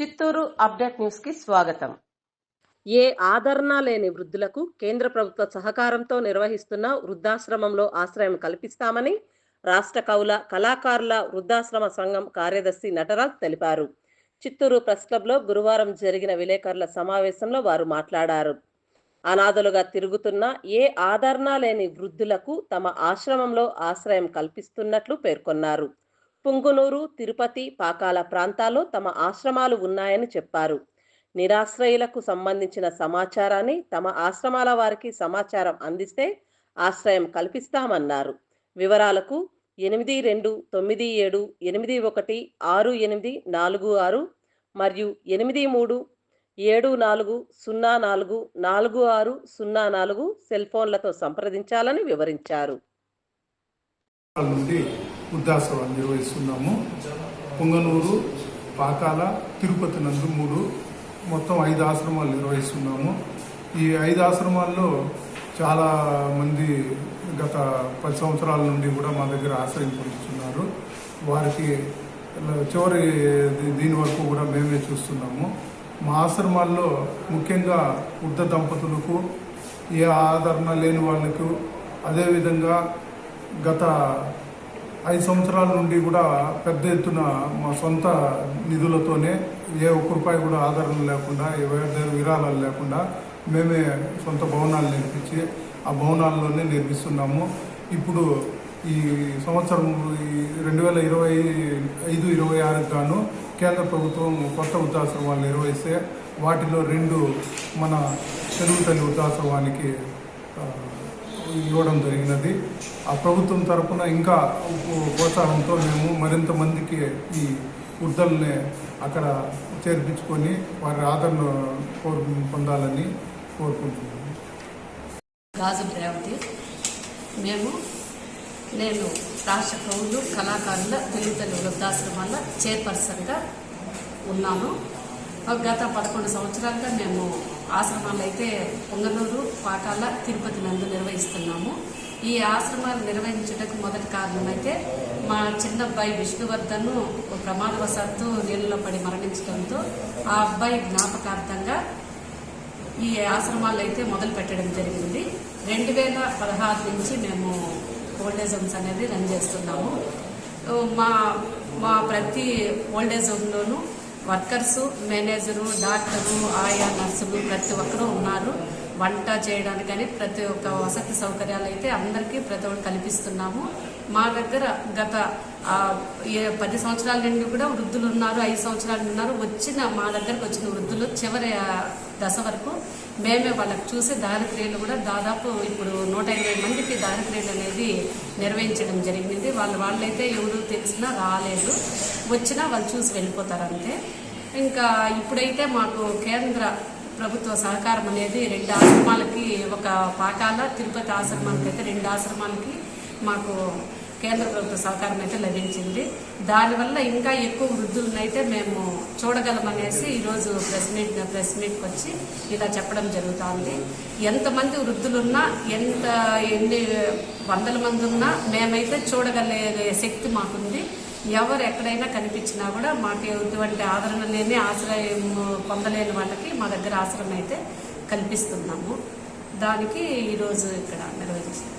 Chittoor update న్యూస్కి స్వాగతం. ఏ ఆదరణ లేని వృద్ధులకు కేంద్ర ప్రభుత్వ సహకారంతో నిర్వహిస్తున్న వృద్ధాశ్రమంలో ఆశ్రయం కల్పిస్తామని రాష్ట్ర కౌల కళాకారుల వృద్ధాశ్రమ సంఘం కార్యదర్శి నటరాజ్ తెలిపారు. చిత్తూరు ప్రెస్ క్లబ్లో గురువారం జరిగిన విలేకరుల సమావేశంలో వారు మాట్లాడారు. అనాథలుగా తిరుగుతున్న ఏ ఆదరణ లేని వృద్ధులకు తమ ఆశ్రమంలో ఆశ్రయం కల్పిస్తున్నట్లు పేర్కొన్నారు. పుంగునూరు తిరుపతి పాకాల ప్రాంతాల్లో తమ ఆశ్రమాలు ఉన్నాయని చెప్పారు. నిరాశ్రయులకు సంబంధించిన సమాచారాన్ని తమ ఆశ్రమాల వారికి సమాచారం అందిస్తే ఆశ్రయం కల్పిస్తామన్నారు. వివరాలకు ఎనిమిది రెండు తొమ్మిది ఏడు ఎనిమిది ఒకటి ఆరు ఎనిమిది నాలుగు ఆరు మరియు ఎనిమిది మూడు ఏడు నాలుగు సున్నా నాలుగు నాలుగు ఆరు సున్నా నాలుగు సెల్ ఫోన్లతో సంప్రదించాలని వివరించారు. వృద్ధాశ్రమం నిర్వహిస్తున్నాము. పొంగనూరు పాకాల తిరుపతి నందు మూడు మొత్తం ఐదు ఆశ్రమాలు నిర్వహిస్తున్నాము. ఈ ఐదు ఆశ్రమాల్లో చాలా మంది గత పది సంవత్సరాల నుండి కూడా మా దగ్గర ఆశ్రయం పొందుతున్నారు. వారికి చివరి దీని వరకు కూడా మేమే చూస్తున్నాము. మా ఆశ్రమాల్లో ముఖ్యంగా వృద్ధ దంపతులకు ఏ ఆదరణ లేని వాళ్ళకు అదేవిధంగా గత ఐదు సంవత్సరాల నుండి కూడా పెద్ద ఎత్తున మా సొంత నిధులతోనే ఏ ఒక్క రూపాయి కూడా ఆదరణ లేకుండా ఎవరి విరాళాలు లేకుండా మేమే సొంత భవనాలు నిర్మించి ఆ భవనాల్లోనే నిర్మిస్తున్నాము. ఇప్పుడు ఈ సంవత్సరం ఈ రెండు వేల ఇరవై ఐదు ఇరవై ఆరుకు గాను కేంద్ర ప్రభుత్వం కొత్త వృద్ధాశ్రమాలు నిర్వహిస్తే వాటిలో రెండు మన తెలుగు తల్లి వృద్ధాశ్రమానికి ఇవ్వడం జరిగినది. ఆ ప్రభుత్వం తరఫున ఇంకా ప్రోత్సాహంతో మేము మరింత మందికి ఈ వృద్ధుల్ని అక్కడ చేర్పించుకొని వారి ఆదరణ కోరు పొందాలని కోరుకుంటున్నాను గాజు రేవతి మేము నేను రాష్ట్ర కవులు కళాకారుల తెలుగుతల్లి వృద్ధాశ్రమాల చైర్పర్సన్గా ఉన్నాను. గత పదకొండు సంవత్సరాలుగా మేము ఆశ్రమాలు అయితే పొంగనూరు పాకాల తిరుపతి నందు నిర్వహిస్తున్నాము. ఈ ఆశ్రమాలు నిర్వహించడానికి మొదటి కారణం అయితే మా చిన్న అబ్బాయి విష్ణువర్ధన్ ప్రమాదవశాత్తు నీళ్ళలో పడి మరణించడంతో ఆ అబ్బాయి జ్ఞాపకార్థంగా ఈ ఆశ్రమాలు అయితే మొదలు పెట్టడం జరిగింది. రెండు వేల పదహారు నుంచి మేము ఓల్డేజ్ హోమ్స్ అనేది రన్ చేస్తున్నాము. మా మా ప్రతి ఓల్డేజ్ హోమ్లోనూ వర్కర్స్ మేనేజరు డాక్టరు ఆయా నర్సులు ప్రతి ఒక్కరూ ఉన్నారు. వంట చేయడానికి కానీ ప్రతి ఒక్క వసతి సౌకర్యాలు అయితే అందరికీ ప్రతి ఒక్కరు కల్పిస్తున్నాము. మా దగ్గర గత పది సంవత్సరాల నుండి కూడా వృద్ధులు ఉన్నారు ఐదు సంవత్సరాలు ఉన్నారు. వచ్చిన మా దగ్గరకు వచ్చిన వృద్ధులు చివరి దశ వరకు మేమే వాళ్ళకి చూసి దారిక్రియలు కూడా దాదాపు ఇప్పుడు నూట ఇరవై మందికి దారిక్రియలు అనేది నిర్వహించడం జరిగింది. వాళ్ళు వాళ్ళైతే ఎవరు తెలిసినా రాలేదు. వచ్చినా వాళ్ళు చూసి వెళ్ళిపోతారు అంతే. ఇంకా ఇప్పుడైతే మాకు కేంద్ర ప్రభుత్వ సహకారం అనేది రెండు ఆశ్రమాలకి ఒక పాకాల తిరుపతి ఆశ్రమానికి అయితే రెండు ఆశ్రమాలకి మాకు కేంద్ర ప్రభుత్వ సహకారం అయితే లభించింది. దానివల్ల ఇంకా ఎక్కువ వృద్ధులనైతే మేము చూడగలమనేసి ఈరోజు ప్రెస్ మీట్ ప్రెస్ మీట్కి వచ్చి ఇలా చెప్పడం జరుగుతుంది. ఎంతమంది వృద్ధులున్నా ఎంత ఎన్ని వందల మంది ఉన్నా మేమైతే చూడగలిగే శక్తి మాకుంది. ఎవరు ఎక్కడైనా కనిపించినా కూడా మాకు ఎటువంటి ఆదరణ లేని ఆశ్రయం పొందలేని వాళ్ళకి మా దగ్గర ఆశ్రయం అయితే కల్పిస్తున్నాము. దానికి ఈరోజు ఇక్కడ నిర్వహించాము